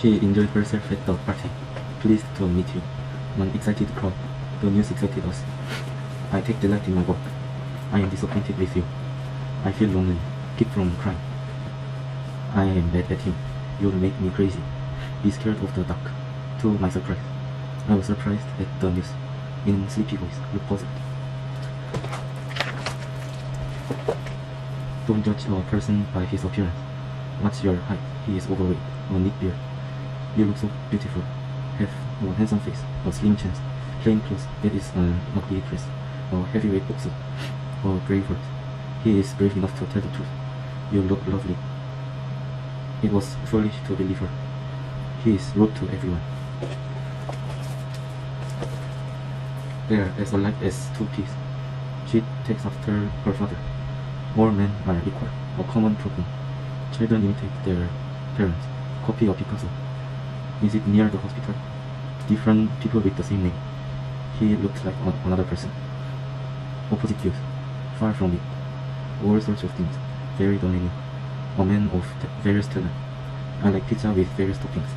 She enjoyed herself at the party. Pleased to meet you. An excited crowd. The news excited us. I take delight in my work. I am disappointed with you. I feel lonely. Keep from crying. I am mad at him. You'll make me crazy. Be scared of the dark. To my surprise, I was surprised at the news. In sleepy voice, look puzzled. Don't judge a person by his appearance. What's your height? He is overweight, a neat beard. You look so beautiful. Have a handsome face, a slim chest, plain clothes. That is an ugly dress. A heavyweight boxer, a brave heart. He is brave enough to tell the truth. You look lovely. It was foolish to believe her. He is rude to everyone. They are as alike as two peas. She takes after her father. All men are equal, a common problem. Children imitate their parents, copy a Picasso. Is it near the hospital? Different people with the same name. He looks like another person. Opposite views. Far from it. All sorts of things. Very dominating. A man of various talent. I like pizza with various toppings.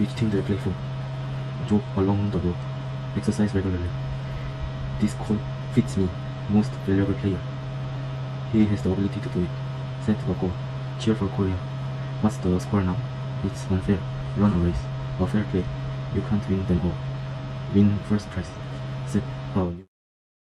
Each team they're playful. Jog along the road. Exercise regularly. This call fits me. Most valuable player. He has the ability to do it. Set a goal. Cheer for Korea. What's the score now? It's unfair. Run a race. A fair play. You can't win them all. Win first prize. New